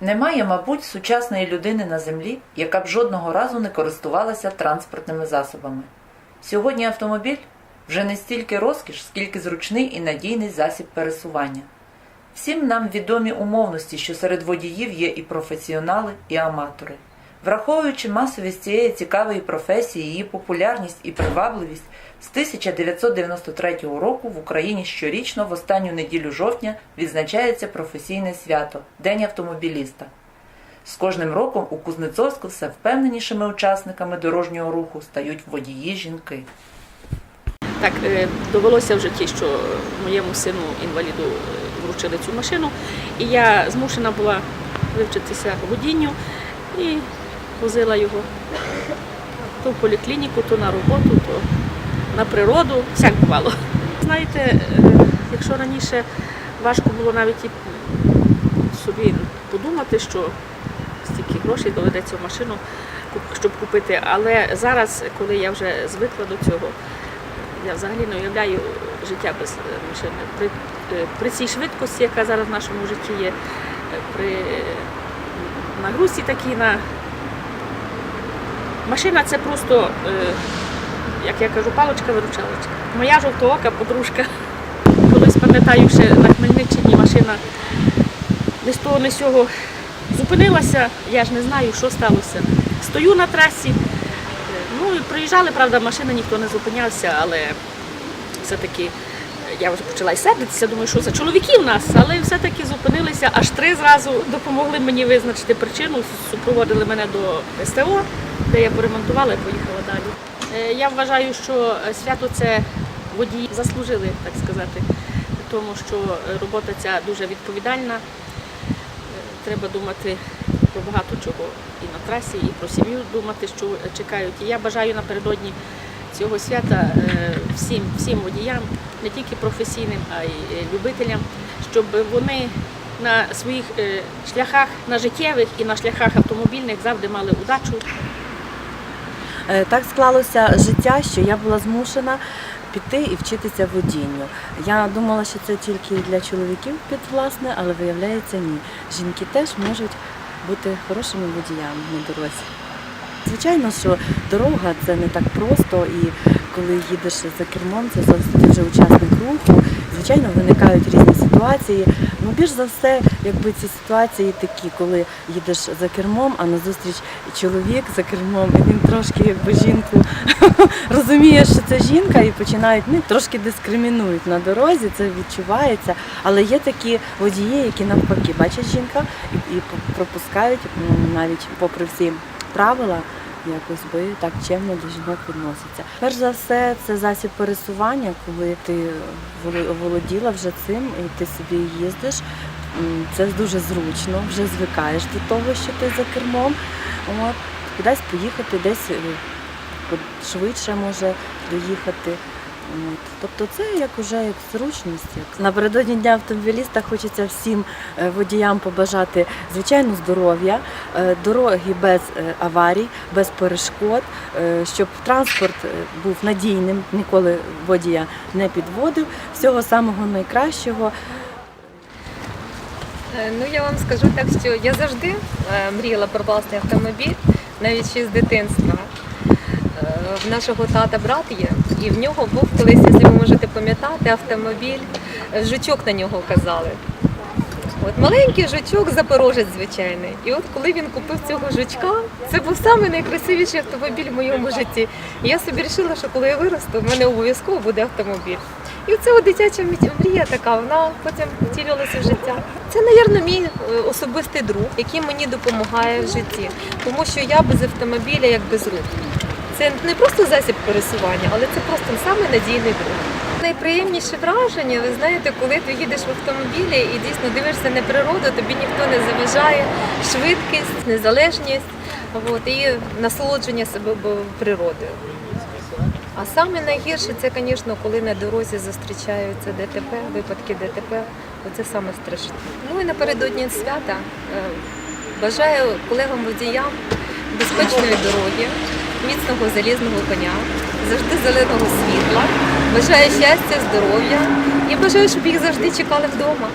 Немає, мабуть, сучасної людини на землі, яка б жодного разу не користувалася транспортними засобами. Сьогодні автомобіль вже не стільки розкіш, скільки зручний і надійний засіб пересування. Всім нам відомі умовності, що серед водіїв є і професіонали, і аматори. Враховуючи масовість цієї цікавої професії, її популярність і привабливість, з 1993 року в Україні щорічно в останню неділю жовтня відзначається професійне свято День автомобіліста. З кожним роком у Кузнецовську все впевненішими учасниками дорожнього руху стають водії жінки. Так е, довелося в житті, що моєму сину інваліду е, вручили цю машину, і я змушена була вивчитися водінню і возила його то в поліклініку, то на роботу, то на природу, всяк бувало. Знаєте, е, якщо раніше важко було навіть і собі подумати, що стільки грошей доведеться в машину, щоб купити. Але зараз, коли я вже звикла до цього, я взагалі не уявляю життя без е, машини. При, е, при цій швидкості, яка зараз в нашому житті є, при нагрузці такій на машина це просто, е, як я кажу, палочка-виручалочка. Моя жовтоока подружка. Колись пам'ятаю, ще на Хмельниччині машина не з того, не з цього зупинилася. Я ж не знаю, що сталося. Стою на трасі. Ну приїжджали, правда, машини ніхто не зупинявся, але все-таки е, я вже почала й сердитися, думаю, що за чоловіки в нас, але все-таки зупинилися, аж три зразу допомогли мені визначити причину, супроводили мене до СТО, де я поремонтувала і поїхала далі. Е, Я вважаю, що свято це водії заслужили, так сказати, тому що е, робота ця дуже відповідальна. Е, Треба думати про багато чого і на трасі, і про сім'ю думати, що чекають. І я бажаю напередодні цього свята е, всім, всім водіям, не тільки професійним, а й е, любителям, щоб вони на своїх е, шляхах, на життєвих і на шляхах автомобільних завжди мали удачу, Е, Так склалося життя, що я була змушена піти і вчитися водінню. Я думала, що це тільки для чоловіків підвласне, але виявляється ні. Жінки теж можуть бути хорошими водіями на дорозі. Звичайно, що дорога це не так просто, і коли їдеш за кермом, це ти вже учасник руху. Звичайно, виникають різні ситуації. Ну, більш за все, якби ці ситуації такі, коли їдеш за кермом, а назустріч чоловік за кермом, і він трошки якби жінку розуміє, що це жінка, і починають ну, трошки дискримінують на дорозі, це відчувається. Але є такі водії, які навпаки бачать жінка і, пропускають навіть попри всі правила. Якось би так чемно до жінок відноситься. Перш за все, це засіб пересування, коли ти володіла вже цим і ти собі їздиш. Це дуже зручно, вже звикаєш до того, що ти за кермом. От, кудись поїхати, десь е, швидше може доїхати. От. Тобто це як уже як зручність. Як. Напередодні дня автомобіліста хочеться всім е, водіям побажати звичайно здоров'я, е, дороги без е, аварій, без перешкод, щоб транспорт був надійним, ніколи водія не підводив. Всього самого найкращого. Ну я вам скажу так, що я завжди мріяла про власний автомобіль, навіть ще з дитинства. В нашого тата брат є, і в нього був колись, якщо ви можете пам'ятати, автомобіль, жучок на нього казали. От маленький жучок, запорожець звичайний. І от коли він купив цього жучка, це був самий найкрасивіший автомобіль в моєму житті. І я собі вирішила, що коли я виросту, в мене обов'язково буде автомобіль. І от дитяча мрі- мрія така, вона потім втілювалася в життя. Це, мабуть, мій е, особистий друг, який мені допомагає в житті. Тому що я без автомобіля як без рук. Це не просто засіб пересування, але це просто самий надійний друг. Найприємніше враження, ви знаєте, коли ти їдеш в автомобілі і дійсно дивишся на природу, тобі ніхто не заважає, швидкість, незалежність от, і насолодження себе природою. А саме найгірше це, звісно, коли на дорозі зустрічаються ДТП, випадки ДТП. Оце саме страшне. Ну і напередодні свята е, бажаю колегам водіям безпечної дороги, міцного залізного коня, завжди зеленого світла. Бажаю щастя, здоров'я і бажаю, щоб їх завжди чекали вдома.